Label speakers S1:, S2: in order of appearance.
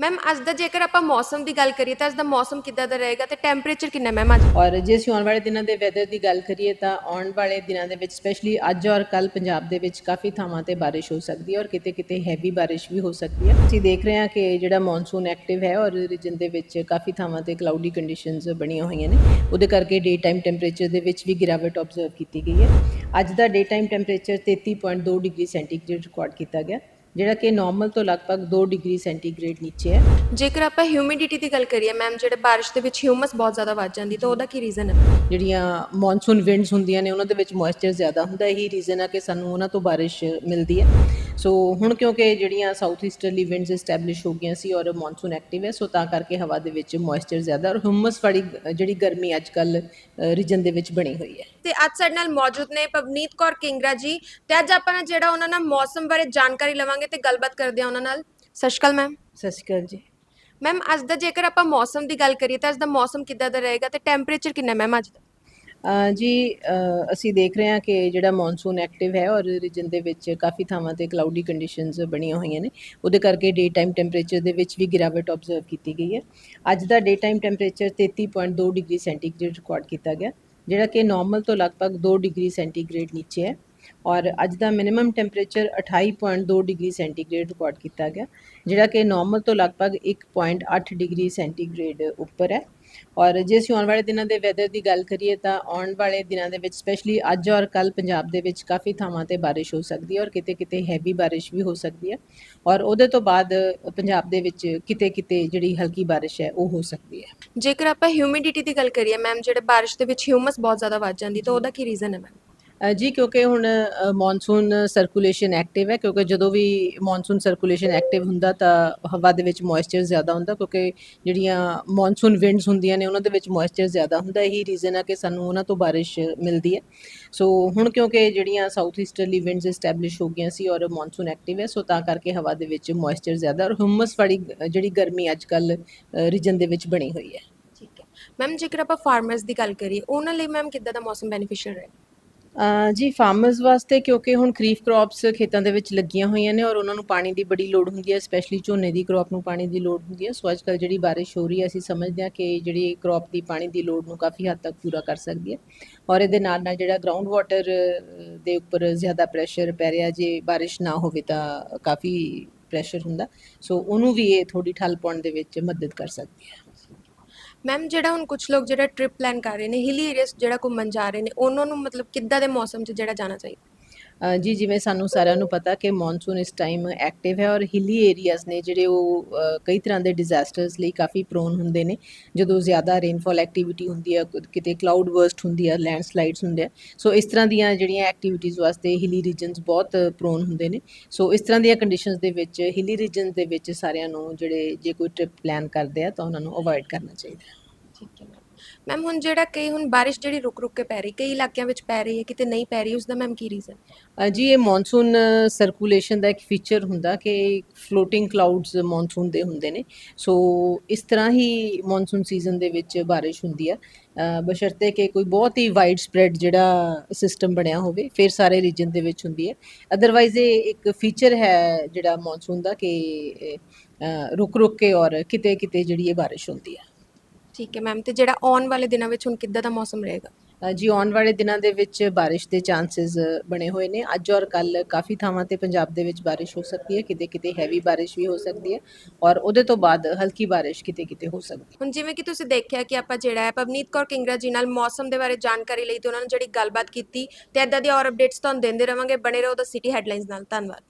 S1: Ma'am ਅੱਜ ਦਾ ਜੇਕਰ ਆਪਾਂ ਮੌਸਮ ਦੀ ਗੱਲ ਕਰੀਏ ਤਾਂ ਅੱਜ ਦਾ ਮੌਸਮ ਕਿੱਦਾਂ ਦਾ ਰਹੇਗਾ ਤੇ ਟੈਂਪਰੇਚਰ ਕਿੰਨਾ ਮੈਮ ਅੱਜ?
S2: ਔਰ ਜੇ ਅਸੀਂ ਆਉਣ ਵਾਲੇ ਦਿਨਾਂ ਦੇ ਵੈਦਰ ਦੀ ਗੱਲ ਕਰੀਏ ਤਾਂ ਆਉਣ ਵਾਲੇ ਦਿਨਾਂ ਦੇ ਵਿੱਚ ਸਪੈਸ਼ਲੀ ਅੱਜ ਔਰ ਕੱਲ ਪੰਜਾਬ ਦੇ ਵਿੱਚ ਕਾਫੀ ਥਾਵਾਂ ਤੇ ਬਾਰਿਸ਼ ਹੋ ਸਕਦੀ ਹੈ ਔਰ ਕਿਤੇ-ਕਿਤੇ ਹੈਵੀ ਬਾਰਿਸ਼ ਵੀ ਹੋ ਸਕਦੀ ਹੈ। ਅਸੀਂ ਦੇਖ ਰਹੇ ਹਾਂ ਕਿ ਜਿਹੜਾ ਮੌਨਸੂਨ ਐਕਟਿਵ ਹੈ ਔਰ ਰੀਜਨ ਦੇ ਵਿੱਚ ਕਾਫੀ ਥਾਵਾਂ ਤੇ ਕਲਾਉਡੀ ਕੰਡੀਸ਼ਨਸ ਬਣੀਆਂ ਹੋਈਆਂ ਨੇ। ਉਹਦੇ ਕਰਕੇ ਡੇ ਟਾਈਮ ਟੈਂਪਰੇਚਰ ਦੇ ਵਿੱਚ ਵੀ ਗਿਰਾਵਟ ਆਬਜ਼ਰਵ ਕੀਤੀ ਗਈ ਹੈ। ਅੱਜ ਦਾ day time temperature 33.2 degree centigrade record ਕੀਤਾ ਗਿਆ। ਜਿਹੜਾ ਕਿ ਨਾਰਮਲ ਤੋਂ ਲਗਭਗ 2 ਡਿਗਰੀ ਸੈਂਟੀਗ੍ਰੇਡ ਨੀਚੇ ਹੈ।
S1: ਜੇਕਰ ਆਪਾਂ ਹਿਊਮਿਡਿਟੀ ਦੀ ਗੱਲ ਕਰੀਏ ਮੈਮ ਜਿਹੜੇ ਬਾਰਿਸ਼ ਦੇ ਵਿੱਚ ਹਿਊਮਸ ਬਹੁਤ ਜ਼ਿਆਦਾ ਵੱਧ ਜਾਂਦੀ ਤਾਂ ਉਹਦਾ ਕੀ ਰੀਜ਼ਨ ਹੈ?
S2: ਜਿਹੜੀਆਂ ਮੌਨਸੂਨ ਵਿੰਡਸ ਹੁੰਦੀਆਂ ਨੇ ਉਹਨਾਂ ਦੇ ਵਿੱਚ ਮੋਇਸਚਰ ਜ਼ਿਆਦਾ ਹੁੰਦਾ ਇਹੀ ਰੀਜ਼ਨ ਆ ਕਿ ਸਾਨੂੰ ਉਹਨਾਂ ਤੋਂ ਬਾਰਿਸ਼ ਮਿਲਦੀ ਹੈ। ਸੋ ਹੁਣ ਕਿਉਂਕਿ ਜਿਹੜੀਆਂ ਸਾਊਥ ਈਸਟਰਲੀ ਵਿੰਡਸ ਐਸਟੈਬਲਿਸ਼ ਹੋ ਗਈਆਂ ਸੀ ਔਰ ਮੌਨਸੂਨ ਐਕਟਿਵ ਹੈ ਸੋ ਤਾਂ ਕਰਕੇ ਹਵਾ ਦੇ ਵਿੱਚ ਮੋਇਸਚਰ ਜ਼ਿਆਦਾ ਔਰ ਹਿਊਮਸ ਵਾਲੀ ਜਿਹੜੀ ਗਰਮੀ ਅੱਜ ਕੱਲ ਰੀਜਨ ਦੇ ਵਿੱਚ ਬਣੀ ਹੋਈ ਹੈ।
S1: ਤੇ ਅੱਜ ਸਾਡੇ ਨਾਲ ਮੌਜੂਦ ਨੇ ਪਵਨੀਤ ਕੌਰ ਕਿੰਗਰਾ ਜੀ। ਤੇ ਅੱਜ ਆਪਾਂ ਨਾ ਜਿਹੜਾ ਉਹਨਾਂ ਨਾਲ ਮੌਸਮ ਬਾਰੇ ਜਾਣਕਾਰੀ ਲਵਾਂਗੇ ਤੇ ਗੱਲਬਾਤ ਕਰਦੇ ਹਾਂ ਉਹਨਾਂ ਨਾਲ। ਸਤਿ ਸ਼੍ਰੀ ਅਕਾਲ ਮੈਮ
S2: ਸਤਿ ਸ਼੍ਰੀ ਅਕਾਲ ਜੀ।
S1: ਮੈਮ ਅੱਜ ਦਾ ਜੇਕਰ ਆਪਾਂ ਮੌਸਮ ਦੀ ਗੱਲ ਕਰੀਏ ਤਾਂ ਅੱਜ ਦਾ ਮੌਸਮ ਕਿੱਦਾਂ ਦਾ ਰਹੇਗਾ ਤੇ ਟੈਂਪਰੇਚਰ ਕਿੰਨਾ ਮੈਮ ਅੱਜ ਦਾ?
S2: ਜੀ ਅਸੀਂ ਦੇਖ ਰਹੇ ਹਾਂ ਕਿ ਜਿਹੜਾ ਮੌਨਸੂਨ ਐਕਟਿਵ ਹੈ ਔਰ ਰੀਜਨ ਦੇ ਵਿੱਚ ਕਾਫੀ ਥਾਵਾਂ ਤੇ ਕਲਾਉਡੀ ਕੰਡੀਸ਼ਨਸ ਬਣੀਆਂ ਹੋਈਆਂ ਨੇ। ਉਹਦੇ ਕਰਕੇ ਡੇ ਟਾਈਮ ਟੈਂਪਰੇਚਰ ਦੇ ਵਿੱਚ ਵੀ ਗਿਰਾਵਟ ਆਬਜ਼ਰਵ ਕੀਤੀ ਗਈ ਹੈ। ਅੱਜ ਦਾ day time temperature 33.2 degree centigrade record ਕੀਤਾ ਗਿਆ, ਜਿਹੜਾ ਕਿ ਨਾਰਮਲ ਤੋਂ ਲਗਭਗ 2 ਡਿਗਰੀ ਸੈਂਟੀਗ੍ਰੇਡ ਨੀਚੇ ਹੈ ਔਰ ਅੱਜ ਦਾ minimum temperature 28.2 degree centigrade record ਕੀਤਾ ਗਿਆ, ਜਿਹੜਾ ਕਿ ਨਾਰਮਲ ਤੋਂ ਲਗਭਗ 1.8 ਡਿਗਰੀ ਸੈਂਟੀਗ੍ਰੇਡ ਉੱਪਰ ਹੈ। ਔਰ ਜੇ ਅਸੀਂ ਆਉਣ ਵਾਲੇ ਦਿਨਾਂ ਦੇ ਵੈਦਰ ਦੀ ਗੱਲ ਕਰੀਏ ਤਾਂ ਆਉਣ ਵਾਲੇ ਦਿਨਾਂ ਦੇ ਵਿੱਚ ਸਪੈਸ਼ਲੀ ਅੱਜ ਔਰ ਕੱਲ ਪੰਜਾਬ ਦੇ ਵਿੱਚ ਕਾਫੀ ਥਾਵਾਂ ਤੇ ਬਾਰਿਸ਼ ਹੋ ਸਕਦੀ ਹੈ ਔਰ ਕਿਤੇ-ਕਿਤੇ ਹੈਵੀ ਬਾਰਿਸ਼ ਵੀ ਹੋ ਸਕਦੀ ਹੈ ਔਰ ਉਹਦੇ ਤੋਂ ਬਾਅਦ ਪੰਜਾਬ ਦੇ ਵਿੱਚ ਕਿਤੇ-ਕਿਤੇ ਜਿਹੜੀ ਹਲਕੀ ਬਾਰਿਸ਼ ਹੈ ਉਹ ਹੋ ਸਕਦੀ ਹੈ।
S1: ਜੇਕਰ ਆਪਾਂ ਹਿਊਮਿਡਿਟੀ ਦੀ ਗੱਲ ਕਰੀਏ ਮੈਮ ਜਿਹੜੇ ਬਾਰਿਸ਼ ਦੇ ਵਿੱਚ ਹਿਊਮਸ ਬਹੁਤ ਜ਼ਿਆਦਾ ਵੱਧ ਜਾਂਦੀ, ਤਾਂ ਉਹਦਾ ਕੀ ਰੀਜ਼ਨ ਹੈ ਮੈਮ
S2: ਜੀ, ਕਿਉਂਕਿ ਹੁਣ ਮੌਨਸੂਨ ਸਰਕੂਲੇਸ਼ਨ ਐਕਟਿਵ ਹੈ, ਕਿਉਂਕਿ ਜਦੋਂ ਵੀ ਮੌਨਸੂਨ ਸਰਕੂਲੇਸ਼ਨ ਐਕਟਿਵ ਹੁੰਦਾ ਤਾਂ ਹਵਾ ਦੇ ਵਿੱਚ ਮੋਇਸਚਰ ਜ਼ਿਆਦਾ ਹੁੰਦਾ, ਕਿਉਂਕਿ ਜਿਹੜੀਆਂ ਮੌਨਸੂਨ ਵਿੰਡਸ ਹੁੰਦੀਆਂ ਨੇ, ਉਹਨਾਂ ਦੇ ਵਿੱਚ ਮੋਇਸਚਰ ਜ਼ਿਆਦਾ ਹੁੰਦਾ। ਇਹੀ ਰੀਜ਼ਨ ਆ ਕਿ ਸਾਨੂੰ ਉਹਨਾਂ ਤੋਂ ਬਾਰਿਸ਼ ਮਿਲਦੀ ਹੈ। ਸੋ ਹੁਣ ਕਿਉਂਕਿ ਜਿਹੜੀਆਂ ਸਾਊਥ ਈਸਟਰਲੀ ਵਿੰਡਸ ਐਸਟੈਬਲਿਸ਼ ਹੋ ਗਈਆਂ ਸੀ ਔਰ ਮੌਨਸੂਨ ਐਕਟਿਵ ਹੈ ਸੋ ਤਾਂ ਕਰਕੇ ਹਵਾ ਦੇ ਵਿੱਚ ਮੋਇਸਚਰ ਜ਼ਿਆਦਾ ਔਰ ਹਿਊਮਸ ਵਾਲੀ ਜਿਹੜੀ ਗਰਮੀ ਅੱਜ ਕੱਲ ਰੀਜਨ ਦੇ ਵਿੱਚ ਬਣੀ ਹੋਈ ਹੈ।
S1: ਠੀਕ ਹੈ। ਮੈਮ ਜੇਕਰ ਆਪਾਂ ਫਾਰਮਰਸ ਦੀ ਗੱਲ ਕਰੀਏ, ਉਹਨਾਂ ਲਈ ਮੈਮ ਕਿੱਦਾਂ ਦਾ ਮੌਸਮ ਬੈਨੀਫੀਸ਼ੀਅਲ ਰਹੇਗਾ?
S2: ਜੀ ਫਾਰਮਰਸ ਵਾਸਤੇ ਕਿਉਂਕਿ ਹੁਣ ਖਰੀਫ ਕ੍ਰੌਪਸ ਖੇਤਾਂ ਦੇ ਵਿੱਚ ਲੱਗੀਆਂ ਹੋਈਆਂ ਨੇ ਔਰ ਉਹਨਾਂ ਨੂੰ ਪਾਣੀ ਦੀ ਬੜੀ ਲੋੜ ਹੁੰਦੀ ਹੈ ਸਪੈਸ਼ਲੀ ਝੋਨੇ ਦੀ ਕ੍ਰੌਪ ਨੂੰ ਪਾਣੀ ਦੀ ਲੋੜ ਹੁੰਦੀ ਹੈ। ਸੋ ਅੱਜ ਕੱਲ੍ਹ ਜਿਹੜੀ ਬਾਰਿਸ਼ ਹੋ ਰਹੀ ਹੈ, ਅਸੀਂ ਸਮਝਦੇ ਹਾਂ ਕਿ ਜਿਹੜੀ ਕ੍ਰੌਪ ਦੀ ਪਾਣੀ ਦੀ ਲੋੜ ਨੂੰ ਕਾਫੀ ਹੱਦ ਤੱਕ ਪੂਰਾ ਕਰ ਸਕਦੀ ਹੈ ਔਰ ਇਹਦੇ ਨਾਲ ਨਾਲ ਜਿਹੜਾ ਗਰਾਊਂਡ ਵਾਟਰ ਦੇ ਉੱਪਰ ਜ਼ਿਆਦਾ ਪ੍ਰੈਸ਼ਰ ਪੈ ਰਿਹਾ, ਜੇ ਬਾਰਿਸ਼ ਨਾ ਹੋਵੇ ਤਾਂ ਕਾਫੀ ਪ੍ਰੈਸ਼ਰ ਹੁੰਦਾ। ਸੋ ਉਹਨੂੰ ਵੀ ਇਹ ਥੋੜੀ ਠੱਲ ਪਾਉਣ ਦੇ ਵਿੱਚ ਮਦਦ ਕਰ ਸਕਦੀ ਹੈ।
S1: ਮੈਮ ਜਿਹੜਾ ਹੁਣ ਕੁਝ ਲੋਕ ਜਿਹੜਾ ਟ੍ਰਿਪ ਪਲਾਨ ਕਰ ਰਹੇ ਨੇ ਹਿਲੀ ਏਰੀਆਸ ਜਿਹੜਾ ਘੁੰਮਣ ਜਾ ਰਹੇ ਨੇ, ਉਹਨਾਂ ਨੂੰ ਮਤਲਬ ਕਿੱਦਾਂ ਦੇ ਮੌਸਮ 'ਚ ਜਿਹੜਾ ਜਾਣਾ ਚਾਹੀਦਾ?
S2: ਜੀ, ਜਿਵੇਂ ਸਾਨੂੰ ਸਾਰਿਆਂ ਨੂੰ ਪਤਾ ਕਿ ਮੌਨਸੂਨ ਇਸ ਟਾਈਮ ਐਕਟਿਵ ਹੈ ਔਰ ਹਿੱਲੀ ਏਰੀਆਜ਼ ਨੇ ਜਿਹੜੇ ਉਹ ਕਈ ਤਰ੍ਹਾਂ ਦੇ ਡਿਜ਼ਾਸਟਰਸ ਲਈ ਕਾਫੀ ਪ੍ਰੋਨ ਹੁੰਦੇ ਨੇ। ਜਦੋਂ ਜ਼ਿਆਦਾ ਰੇਨਫਾਲ ਐਕਟੀਵਿਟੀ ਹੁੰਦੀ ਹੈ ਕਿਤੇ ਕਲਾਊਡ ਬਰਸਟ ਹੁੰਦੀ ਹੈ ਲੈਂਡਸਲਾਈਡਸ ਹੁੰਦੇ ਆ। ਸੋ ਇਸ ਤਰ੍ਹਾਂ ਦੀਆਂ ਜਿਹੜੀਆਂ ਐਕਟੀਵਿਟੀਜ਼ ਵਾਸਤੇ ਹਿਲੀ ਰੀਜਨਸ ਬਹੁਤ ਪ੍ਰੋਨ ਹੁੰਦੇ ਨੇ। ਸੋ ਇਸ ਤਰ੍ਹਾਂ ਦੀਆਂ ਕੰਡੀਸ਼ਨਸ ਦੇ ਵਿੱਚ ਹਿਲੀ ਰੀਜਨਸ ਦੇ ਵਿੱਚ ਸਾਰਿਆਂ ਨੂੰ ਜਿਹੜੇ, ਜੇ ਕੋਈ ਟ੍ਰਿਪ ਪਲਾਨ ਕਰਦੇ ਆ, ਤਾਂ ਉਹਨਾਂ ਨੂੰ ਅਵੋਇਡ ਕਰਨਾ ਚਾਹੀਦਾ ਹੈ।
S1: ਠੀਕ ਹੈ ਮੈਮ ਮੈਮ ਹੁਣ ਜਿਹੜਾ ਕਈ ਹੁਣ ਬਾਰਿਸ਼ ਜਿਹੜੀ ਰੁਕ ਰੁਕ ਕੇ ਪੈ ਰਹੀ ਕਈ ਇਲਾਕਿਆਂ ਵਿੱਚ ਪੈ ਰਹੀ ਹੈ ਕਿਤੇ ਨਹੀਂ ਪੈ ਰਹੀ ਉਸ ਦਾ ਮੈਮ ਕੀ ਰੀਜ਼ਨ
S2: ਅ, ਜੀ ਇਹ ਮੌਨਸੂਨ ਸਰਕੂਲੇਸ਼ਨ ਦਾ ਇੱਕ ਫੀਚਰ ਹੁੰਦਾ ਕਿ ਫਲੋਟਿੰਗ ਕਲਾਊਡਸ ਮੌਨਸੂਨ ਦੇ ਹੁੰਦੇ ਨੇ। ਸੋ ਇਸ ਤਰ੍ਹਾਂ ਹੀ ਮੌਨਸੂਨ ਸੀਜ਼ਨ ਦੇ ਵਿੱਚ ਬਾਰਿਸ਼ ਹੁੰਦੀ ਹੈ। ਅ, ਬਸ਼ਰਤੇ ਕਿ ਕੋਈ ਬਹੁਤ ਹੀ ਵਾਈਡ ਸਪਰੈਡ ਜਿਹੜਾ ਸਿਸਟਮ ਬਣਿਆ ਹੋਵੇ ਫਿਰ ਸਾਰੇ ਰੀਜਨ ਦੇ ਵਿੱਚ ਹੁੰਦੀ ਹੈ। ਅਦਰਵਾਈਜ਼ ਇਹ ਇੱਕ ਫੀਚਰ ਹੈ ਜਿਹੜਾ ਮੌਨਸੂਨ ਦਾ ਕਿ ਰੁਕ ਰੁਕ ਕੇ ਔਰ ਕਿਤੇ ਕਿਤੇ ਜਿਹੜੀ ਇਹ ਬਾਰਿਸ਼ ਹੁੰਦੀ ਹੈ।
S1: ਠੀਕ ਹੈ ਮੈਮ ਤੇ ਜਿਹੜਾ ਆਉਣ ਵਾਲੇ ਦਿਨਾਂ ਵਿੱਚ ਹੁਣ ਕਿੱਦਾਂ ਦਾ ਮੌਸਮ ਰਹੇਗਾ?
S2: ਅ, ਜੀ ਆਉਣ ਵਾਲੇ ਦਿਨਾਂ ਦੇ ਵਿੱਚ ਬਾਰਿਸ਼ ਦੇ ਚਾਂਸਸ ਬਣੇ ਹੋਏ ਨੇ। ਅੱਜ ਔਰ ਕੱਲ ਕਾਫੀ ਥਾਵਾਂ ਤੇ ਪੰਜਾਬ ਦੇ ਵਿੱਚ ਬਾਰਿਸ਼ ਹੋ ਸਕਦੀ ਹੈ ਕਿਤੇ ਕਿਤੇ ਹੈਵੀ ਬਾਰਿਸ਼ ਵੀ ਹੋ ਸਕਦੀ ਹੈ ਔਰ ਉਹਦੇ ਤੋਂ ਬਾਅਦ ਹਲਕੀ ਬਾਰਿਸ਼ ਕਿਤੇ ਕਿਤੇ ਹੋ ਸਕਦੀ ਹੈ।
S1: ਹੁਣ ਜਿਵੇਂ ਕਿ ਤੁਸੀਂ ਦੇਖਿਆ ਕਿ ਆਪਾਂ ਜਿਹੜਾ ਹੈ ਪਵਨੀਤ ਕੌਰ ਕਿੰਗਰਾ ਜੀ ਨਾਲ ਮੌਸਮ ਦੇ ਬਾਰੇ ਜਾਣਕਾਰੀ ਲਈ ਤੇ ਉਹਨਾਂ ਨੇ ਜਿਹੜੀ ਗੱਲਬਾਤ ਕੀਤੀ ਤੇ ਇਦਾਂ ਦੀ ਔਰ ਅਪਡੇਟਸ ਤੁਹਾਨੂੰ ਦਿੰਦੇ ਰਵਾਂਗੇ। ਬਣੇ ਰਹੋ ਦਾ ਸਿਟੀ ਹੈਡਲਾਈਨਸ ਨਾਲ। ਧੰਨਵਾਦ।